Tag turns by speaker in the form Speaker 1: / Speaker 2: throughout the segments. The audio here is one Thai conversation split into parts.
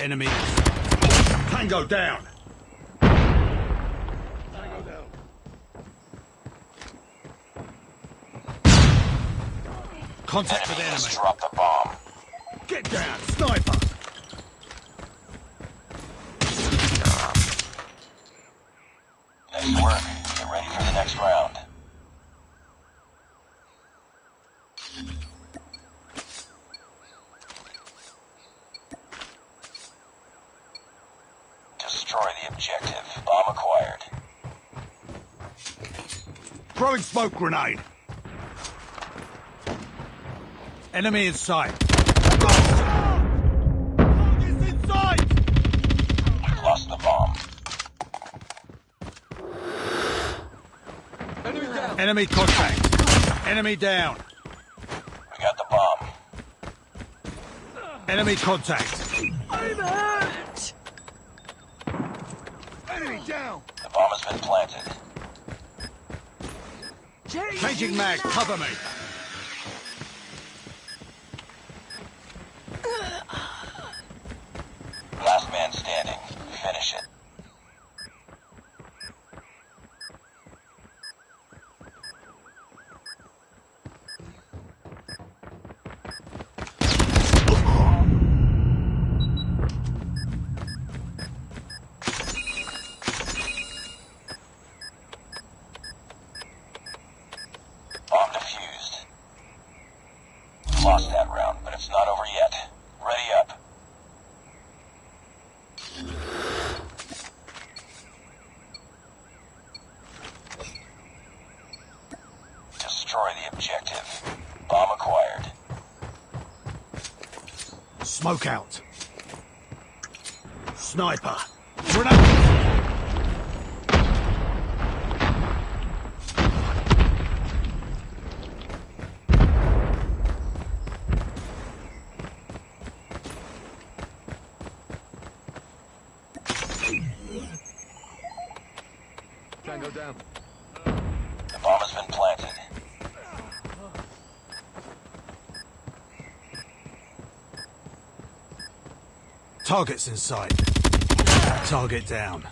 Speaker 1: Enemy. Tango down.
Speaker 2: Tango down.
Speaker 1: Contact with
Speaker 3: Enemy has
Speaker 1: enemy.
Speaker 3: dropped the bomb.
Speaker 1: Get down. Sniper.
Speaker 3: Nice work. Get ready for the next round. Destroy the objective. Bomb acquired.
Speaker 1: Throwing smoke grenade. Enemy in sight. Target's in sight.
Speaker 3: Lost the bomb.
Speaker 2: Enemy down.
Speaker 1: Enemy contact. Enemy down.
Speaker 3: We got the bomb.
Speaker 1: Enemy contact.
Speaker 4: I'm hurt!
Speaker 2: Enemy down.
Speaker 3: The bomb has been planted.
Speaker 1: Changing mag. Cover me.
Speaker 3: Last man standing. Finish it. Bomb defused. Lost that round, but it's not over yet. Ready up. Destroy the objective. Bomb acquired.
Speaker 1: Smoke out. Sniper. Grenade.
Speaker 2: Tango down.
Speaker 3: The bomb has been planted.
Speaker 1: Target's in sight. Target down.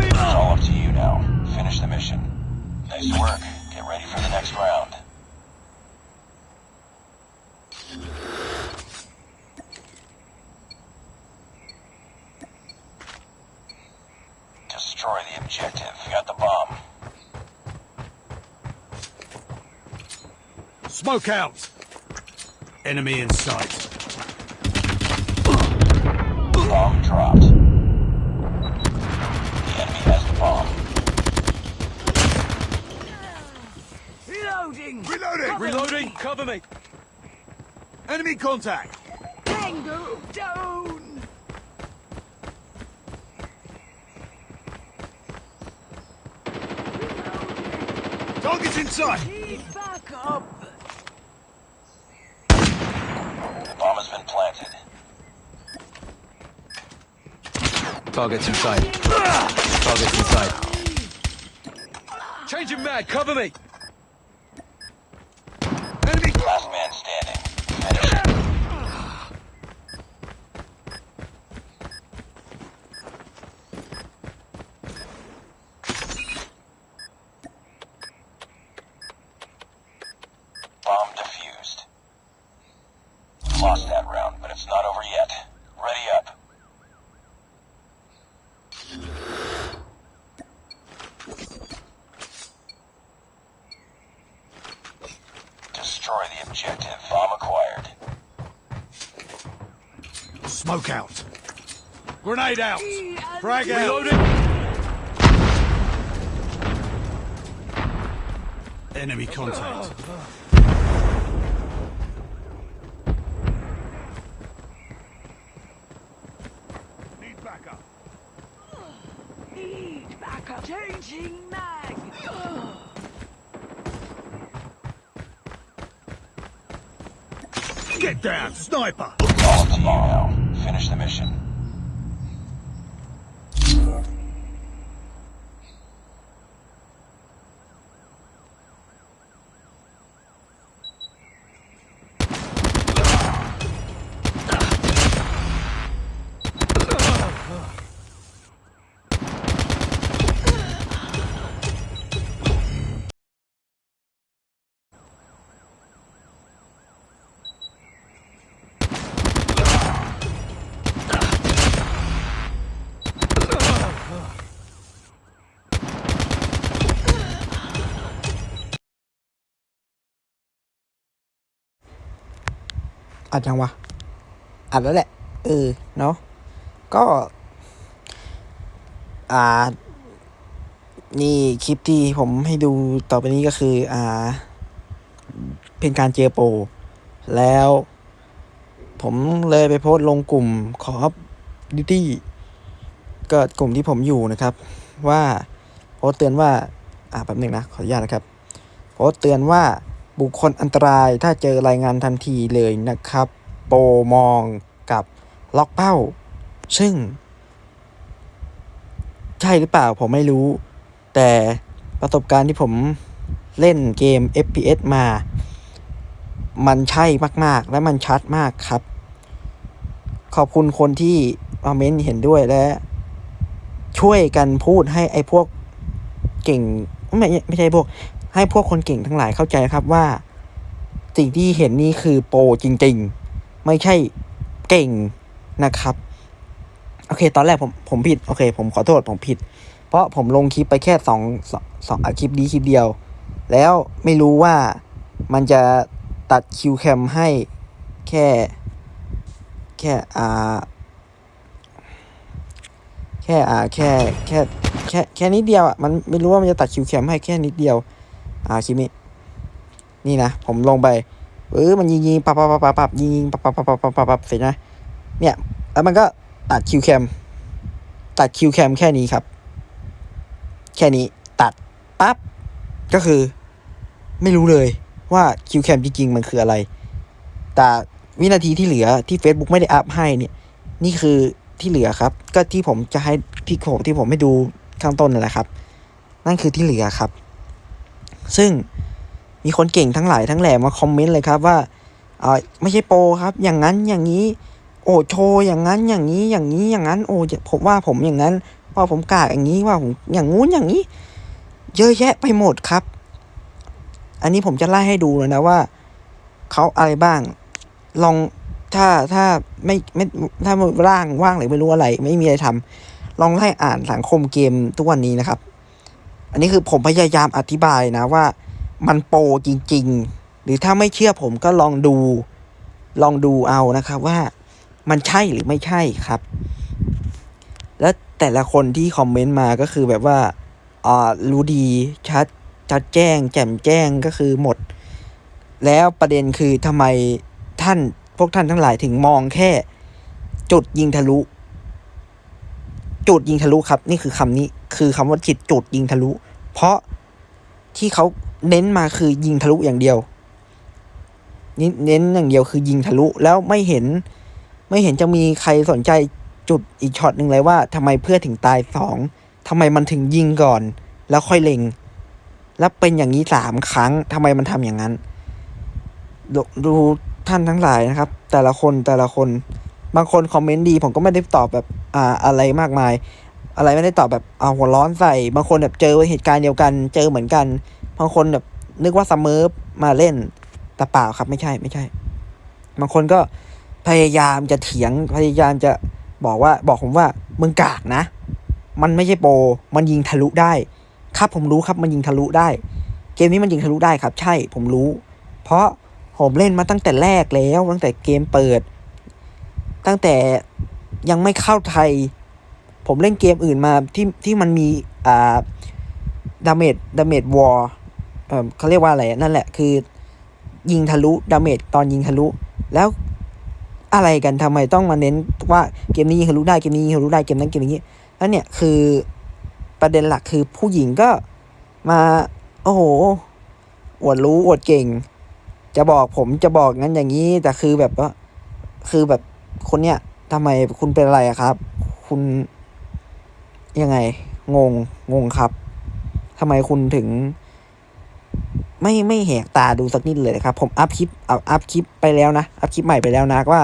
Speaker 3: It's all up to you now. Finish the mission. Nice work. Get ready for the next round. Destroy the objective. You got the bomb.
Speaker 1: Smoke out. Enemy in sight.
Speaker 3: Bomb dropped. The enemy has the bomb.
Speaker 4: Reloading!
Speaker 1: Reloading.
Speaker 2: Reloading. Cover me.
Speaker 1: Enemy contact.
Speaker 4: Tango down!
Speaker 1: Target's in sight.
Speaker 4: Need backup!
Speaker 3: The bomb has been planted.
Speaker 2: Target's inside. sight. Target's in sight. Changing mag. Cover me.
Speaker 1: Enemy.
Speaker 3: Last man standing. Finish it. Bomb defused. Lost that round, but it's not over yet. Ready up. Destroy the objective. Bomb acquired.
Speaker 1: Smoke out. Grenade out. Frag out.
Speaker 2: Reloading.
Speaker 1: Enemy contact. Need backup.
Speaker 4: Need backup! Changing mag!
Speaker 1: Get down, sniper.
Speaker 3: All up to you now. Finish the mission.
Speaker 5: อัดยังวะ อัดแล้วแหละ เออ เนาะ ก็ อ่า นี่คลิปที่ผมให้ดูต่อไปนี้ก็คือ อ่า เป็นการเจอโปรแล้ว ผมเลยไปโพสต์ลงกลุ่มขอดิตี้ก็กลุ่มที่ผมอยู่นะครับ ว่าโพสเตือนว่า อ่าแป๊บหนึ่งนะ ขออนุญาตนะครับ โพสเตือนว่า บุคคลอันตรายถ้าเจอรายงานทันทีเลยนะครับ โปมองกับล็อกเป้า ซึ่ง ใช่หรือเปล่าผมไม่รู้ แต่ประสบการณ์ที่ผมเล่นเกม FPS มา มันใช่มาก ๆ และมันชัดมากครับ ขอบคุณคนที่คอมเม้นเห็นด้วยและ ช่วยกันพูดให้ไอ้พวกเก่ง ไม่ไม่ใช่พวก ให้พวกคนเก่งทั้งหลายเข้าใจครับว่า สิ่งที่เห็นนี่คือโปรจริง ๆ ไม่ใช่เก่งนะครับ โอเค ตอนแรกผมผมผิดโอเค ผมขอโทษผมผิด เพราะผมลงคลิปไปแค่สองสองอะคลิปนี้คลิปเดียว แล้วไม่รู้ว่ามันจะตัดคิวแคมให้แค่ แค่อ่าแค่อ่าแค่แค่แค่แค่นิดเดียวอะมันไม่รู้ว่ามันจะตัดคิวแคมให้แค่นิดเดียว อ่าคลิปนี้ นี่นะ ผมลงไปเออมันยิงยิงปับปับปับปับปับยิงยิงปับปับปับปับปับปับปับเสร็จนะ เนี่ยแล้วมันก็ตัดคิวแคมตัดคิวแคมแค่นี้ครับ แค่นี้ตัดปั๊บก็คือ ไม่รู้เลยว่าคิวแคมจริงๆมันคืออะไร แต่วินาทีที่เหลือที่ Facebook ไม่ได้อัพให้เนี่ย นี่คือที่เหลือครับ ก็ที่ผมจะให้ที่ผมที่ผมไม่ดูข้างต้นนั่นแหละครับ นั่นคือที่เหลือครับ ซึ่งมีคนเก่งทั้งหลายทั้งแหล่มาคอมเมนต์เลยครับว่าเออไม่ใช่โปรครับ อย่างนั้นอย่างนี้ โอ้โชว์อย่างนั้นอย่างนี้อย่างนี้อย่างนั้น โอ้ผมว่าผมอย่างนั้นว่าผมกากอย่างนี้ว่าผมอย่างงู้นอย่างนี้ เยอะแยะไปหมดครับ อันนี้ผมจะไล่ให้ดูเลยนะว่าเขาอะไรบ้าง ลองถ้าถ้าไม่ไม่ถ้าว่างว่างหรือไม่รู้อะไร ไม่มีอะไรทำลองไล่อ่านสังคมเกมทุกวันนี้นะครับ อันนี้คือผมพยายามอธิบายนะว่ามันโปรจริง ๆ หรือถ้าไม่เชื่อผมก็ลองดู ลองดูเอานะครับว่ามันใช่หรือไม่ใช่ครับ แล้วแต่ละคนที่คอมเมนต์มาก็คือแบบว่าอ่ารู้ดีชัดชัดแจ้ง แจ่มแจ้งก็คือหมด แล้วประเด็นคือทำไมท่านพวกท่านทั้งหลายถึงมองแค่ จุดยิงทะลุ จุดยิงทะลุครับ นี่คือคำนี้ คือคำว่าจิตจุดยิงทะลุ เพราะที่เขาเน้นมาคือยิงทะลุอย่างเดียวเน้นอย่างเดียวคือยิงทะลุแล้วไม่เห็น ไม่เห็นจะมีใครสนใจจุดอีกช็อตหนึ่งเลยว่าทำไมเพื่อถึงตายสองทำไมมันถึงยิงก่อน แล้วค่อยเล็ง แล้วเป็นอย่างนี้สามครั้งทำไมมันทำอย่างนั้นดดูท่านทั้งหลายนะครับ แต่ละคนแต่ละคนบางคนคอมเมนต์ดี ผมก็ไม่ได้ตอบแบบอ่าอะไรมากมาย อะไรไม่ได้ตอบแบบเอาหัวร้อนใส่ บางคนแบบเจอเหตุการณ์เดียวกัน เจอเหมือนกัน บางคนแบบนึกว่าซัมเมอร์มาเล่นแต่เปล่าครับไม่ใช่ไม่ใช่ บางคนก็พยายามจะเถียงพยายามจะบอกว่าบอกผมว่ามึงกากนะ มันไม่ใช่โปรมันยิงทะลุได้ ครับผมรู้ครับมันยิงทะลุได้ เกมนี้มันยิงทะลุได้ครับ ใช่ผมรู้ เพราะผมเล่นมาตั้งแต่แรกแล้วตั้งแต่เกมเปิด ตั้งแต่ยังไม่เข้าไทย ผมเล่นเกมอื่นมาที่ที่มันมีอ่าดาเมจดาเมจวอร์เขาเรียกว่าอะไรนั่นแหละคือ ยิงทะลุดาเมจตอนยิงทะลุ แล้วอะไรกันทำไมต้องมาเน้นว่าเกมนี้ยิงทะลุได้เกมนี้ยิงทะลุได้เกมนั้นเกมนี้แล้วเนี่ยคือประเด็นหลักคือผู้หญิงก็มา โอ้โหอวดรู้อวดเก่ง จะบอกผมจะบอกงั้นอย่างนี้ แต่คือแบบว่าคือแบบคนเนี้ยทำไมคุณเป็นอะไรครับ คุณ ยังไง งง งงครับทำไมคุณถึง ไม่ไม่แหกตาดูสักนิดเลยครับ ผมอัพคลิปเอาอัพคลิปไปแล้วนะอัพคลิปใหม่ไปแล้วนะว่า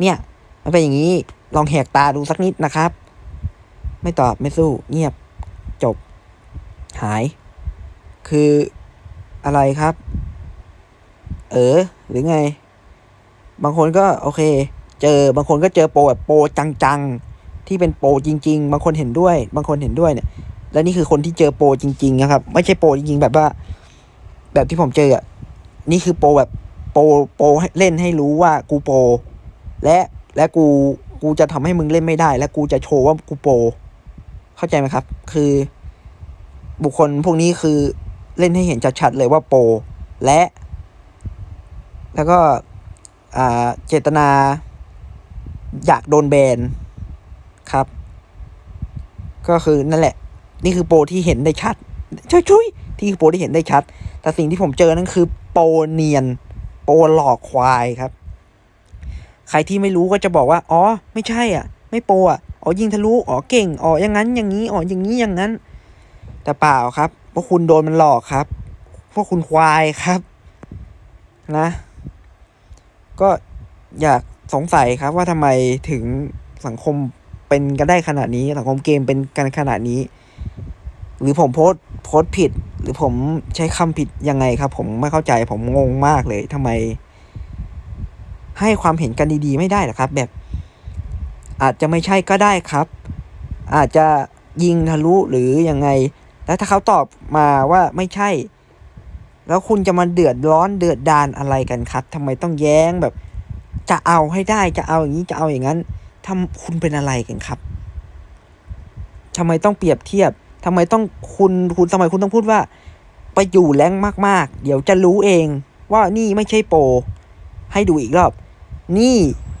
Speaker 5: เนี่ย มันเป็นอย่างนี้ ลองแหกตาดูสักนิดนะครับ ไม่ตอบไม่สู้ เงียบจบ หาย คืออะไรครับ เออ หรือไง บางคนก็โอเค เจอบางคนก็เจอโปรแบบโปรจังๆ ที่เป็นโปรจริง ๆ บางคนเห็นด้วย บางคนเห็นด้วยเนี่ย และนี่คือคนที่เจอโปรจริง ๆ นะครับ ไม่ใช่โปรจริง ๆ แบบว่า แบบที่ผมเจออะนี่คือโปรแบบโปรโปรเล่นให้รู้ว่ากูโปรและและกูกูจะทำให้มึงเล่นไม่ได้ และกูจะโชว์ว่ากูโปรเข้าใจไหมครับ คือ บุคคลพวกนี้คือเล่นให้เห็นชัดๆเลยว่าโปรและ แล้วก็อ่าเจตนาอยากโดนแบน ครับ ก็คือนั่นแหละ นี่คือโปรที่เห็นได้ชัดช่วยช่วยที่คือโปรที่เห็นได้ชัด แต่สิ่งที่ผมเจอนั่นคือโปรเนียน โปรหลอกควายครับ ใครที่ไม่รู้ก็จะบอกว่า อ๋อ ไม่ใช่อะ ไม่โปรอะอ๋อยิงทะลุอ๋อเก่งอ๋ออย่างนั้นอย่างนี้อ๋ออย่างนี้อย่างนั้น แต่เปล่าครับพวกคุณโดนมันหลอกครับ พวกคุณควายครับนะ ก็อยากสงสัยครับว่าทำไมถึงสังคม เป็นกันได้ขนาดนี้สังคมเกมเป็นกันขนาดนี้ หรือผมโพสต์โพสผิด หรือผมใช้คำผิดยังไงครับ ผมไม่เข้าใจผมงงมากเลยทำไม ให้ความเห็นกันดีๆ ไม่ได้หรอครับ แบบ อาจจะไม่ใช่ก็ได้ครับ อาจจะยิงทะลุหรือยังไง แล้วถ้าเขาตอบมาว่าไม่ใช่ แล้วคุณจะมาเดือดร้อนเดือดดานอะไรกันครับทำไมต้องแย้งแบบ จะเอาให้ได้จะเอาอย่างนี้จะเอาอย่างนั้น ทำคุณเป็นอะไรกันครับทำไมต้องเปรียบเทียบทำไมต้องคุณคุณทำไมคุณต้องพูดว่า ไปอยู่แรงมากๆ เดี๋ยวจะรู้เองว่านี่ไม่ใช่โปรให้ดูอีกรอบ นี่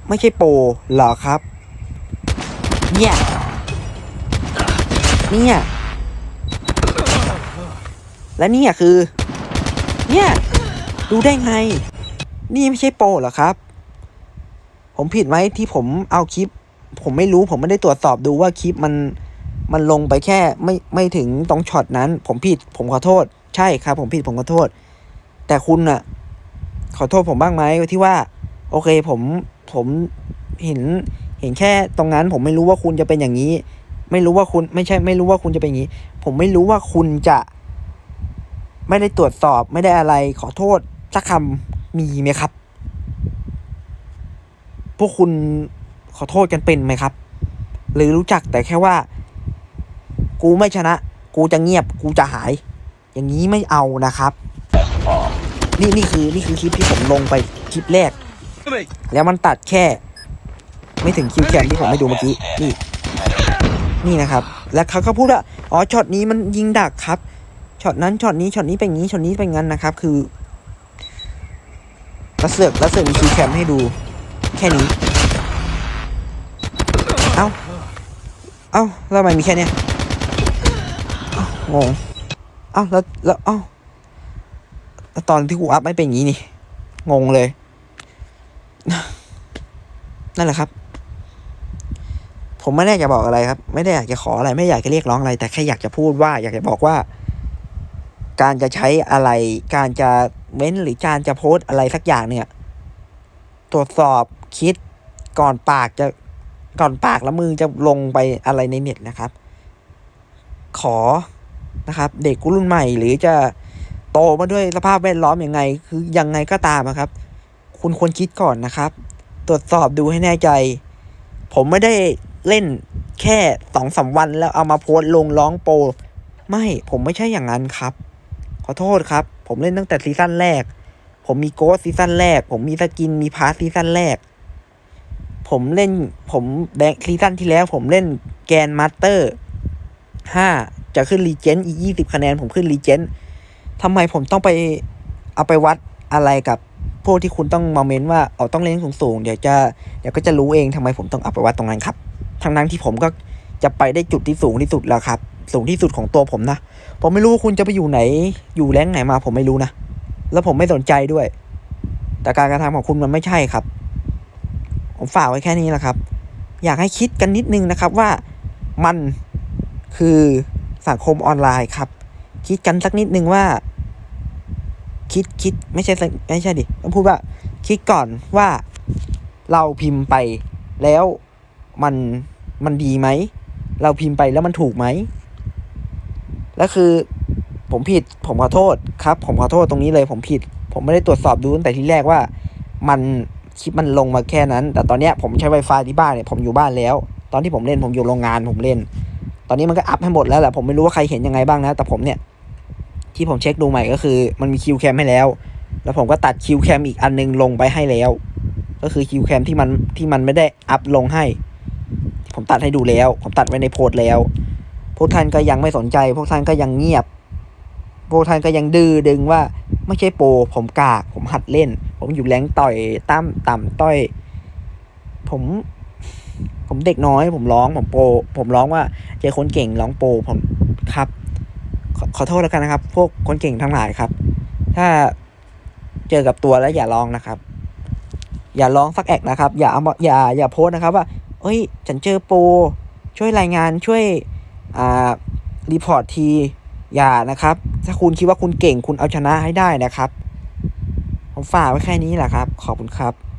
Speaker 5: ไม่ใช่โปรเหรอครับ เนี่ย เนี่ย และเนี่ยคือ เนี่ย ดูได้ไง นี่ไม่ใช่โปรเหรอครับ ผมผิดไหมที่ผมเอาคลิป ผมไม่รู้ผมไม่ได้ตรวจสอบดูว่าคลิปมันมันลงไปแค่ไม่ไม่ถึงตรงช็อตนั้น ผมผิด ผมขอโทษ ใช่ครับ ผมผิดผมขอโทษ แต่คุณน่ะ ขอโทษผมบ้างไหมที่ว่า โอเคผมผมเห็นเห็นแค่ตรงนั้น ผมไม่รู้ว่าคุณจะเป็นอย่างนี้ ไม่รู้ว่าคุณไม่ใช่ ไม่รู้ว่าคุณจะเป็นอย่างนี้ ผมไม่รู้ว่าคุณจะ ไม่ได้ตรวจสอบไม่ได้อะไร ขอโทษสักคำมีไหมครับ พวกคุณขอโทษกันเป็นไหมครับ หรือรู้จักแต่แค่ว่า กูไม่ชนะ กูจะเงียบ กูจะหาย อย่างนี้ไม่เอานะครับนี่นี่คือนี่คือคลิปที่ผมลงไปคลิปแรก แล้วมันตัดแค่ ไม่ถึงคิวแคมที่ผมให้ดูเมื่อกี้นี่นี่นะครับ แล้วเขาก็พูดว่าอ๋อช็อตนี้มันยิงดักครับช็อตนั้นช็อตนี้ช็อตนี้เป็นงี้ช็อตนี้เป็นงั้นนะครับ คือแล้วเสือกแล้วเสือกมีคิวแคมให้ดู แค่นี้ เอ้า เอ้าแล้วทำไมมีแค่เนี้ยงง เอ้าแล้วแล้วเอ้าแล้วตอนที่กูอัพไม่เป็นอย่างนี้นี่ งงเลย นั่นแหละครับ ผมไม่ได้อยากจะบอกอะไรครับ ไม่ได้อยากจะขออะไร ไม่อยากจะเรียกร้องอะไร แต่แค่อยากจะพูดว่า อยากจะบอกว่า การจะใช้อะไร การจะเม้นหรือการจะโพสต์อะไรสักอย่างเนี่ย ตรวจสอบ คิดก่อนปากจะก่อนปากแล้วมือจะลงไปอะไรในเน็ตนะครับ ขอนะครับ เด็กรุ่นใหม่หรือจะโตมาด้วยสภาพแวดล้อมอยังไง คือยังไงก็ตามครับ คุณควรคิดก่อนนะครับ ตรวจสอบดูให้แน่ใจ ผมไม่ได้เล่นแค่สองสามวันแล้วเอามาโพสลงร้องโปรไม่ผมไม่ใช่อย่างนั้นครับ ขอโทษครับ ผมเล่นตั้งแต่ซีซั่นแรก ผมมีโกสซีซั่นแรก ผมมีสกินมีพาร์ทซีซั่นแรก ผมเล่นผมแบงซีซั่นที่แล้ว ผมเล่นแกนมาสเตอร์ห้าจะขึ้นรีเจนอีกยี่สิบคะแนน ผมขึ้นรีเจนทำไมผมต้องไปเอาไปวัดอะไรกับพวกที่คุณต้องมาเมนว่าเอาต้องเล่นสูงๆเดี๋ยวจะเดี๋ยวก็จะรู้เองทำไมผมต้องเอาไปวัดตรงนั้นครับ ทั้งนั้นที่ผมก็จะไปได้จุดที่สูงที่สุดแล้วครับ สูงที่สุดของตัวผมนะ ผมไม่รู้ว่าคุณจะไปอยู่ไหน อยู่แรงไหนมาผมไม่รู้นะ แล้วผมไม่สนใจด้วย แต่การกระทำของคุณมันไม่ใช่ครับ ผมฝากไว้แค่นี้แหละครับ อยากให้คิดกันนิดนึงนะครับว่ามันคือสังคมออนไลน์ครับ คิดกันสักนิดนึงว่า คิดคิดไม่ใช่สักไม่ใช่ดิต้องพูดว่า คิดก่อนว่าเราพิมพ์ไปแล้วมันมันดีไหม เราพิมพ์ไปแล้วมันถูกไหมแล้วคือผมผิดผมขอโทษครับ ผมขอโทษตรงนี้เลย ผมผิด ผมไม่ได้ตรวจสอบดูตั้งแต่ที่แรกว่ามัน คลิปมันลงมาแค่นั้น แต่ตอนเนี้ยผมใช้ Wi-Fi ที่บ้านเนี่ยผมอยู่บ้านแล้ว ตอนที่ผมเล่นผมอยู่โรงงานผมเล่น ตอนนี้มันก็อัพให้หมดแล้วแหละผมไม่รู้ว่าใครเห็นยังไงบ้างนะ แต่ผมเนี่ย ที่ผมเช็คดูใหม่ก็คือ มันมีคิวแคมให้แล้ว แล้วผมก็ตัดคิวแคมอีกอันนึงลงไปให้แล้ว ก็คือคิวแคมที่มันที่มันไม่ได้อัพลงให้ ผมตัดให้ดูแล้ว ผมตัดไว้ในโพสต์แล้ว พวกท่านก็ยังไม่สนใจ พวกท่านก็ยังเงียบ พวกท่านก็ยังดื้อดึงว่าไม่ใช่โปรผมกาก ผมหัดเล่น ผมอยู่แรงต่อยตั้มต่ำต้อย ผม ผมเด็กน้อย ผมร้องผมโปรผมร้องว่าเจอคนเก่งร้องโปรผมครับขอขอโทษแล้วกันนะครับ พวกคนเก่งทั้งหลายครับ ถ้าเจอกับตัวแล้วอย่าร้องนะครับ อย่าร้องสักแอกนะครับ อย่าเอามาอย่าอย่าโพสนะครับว่าเอ้ย ฉันเจอโปรช่วยรายงานช่วยอ่ารีพอร์ตที อย่านะครับ ถ้าคุณคิดว่าคุณเก่งคุณเอาชนะให้ได้นะครับ ผมฝากไว้แค่นี้แหละครับ ขอบคุณครับ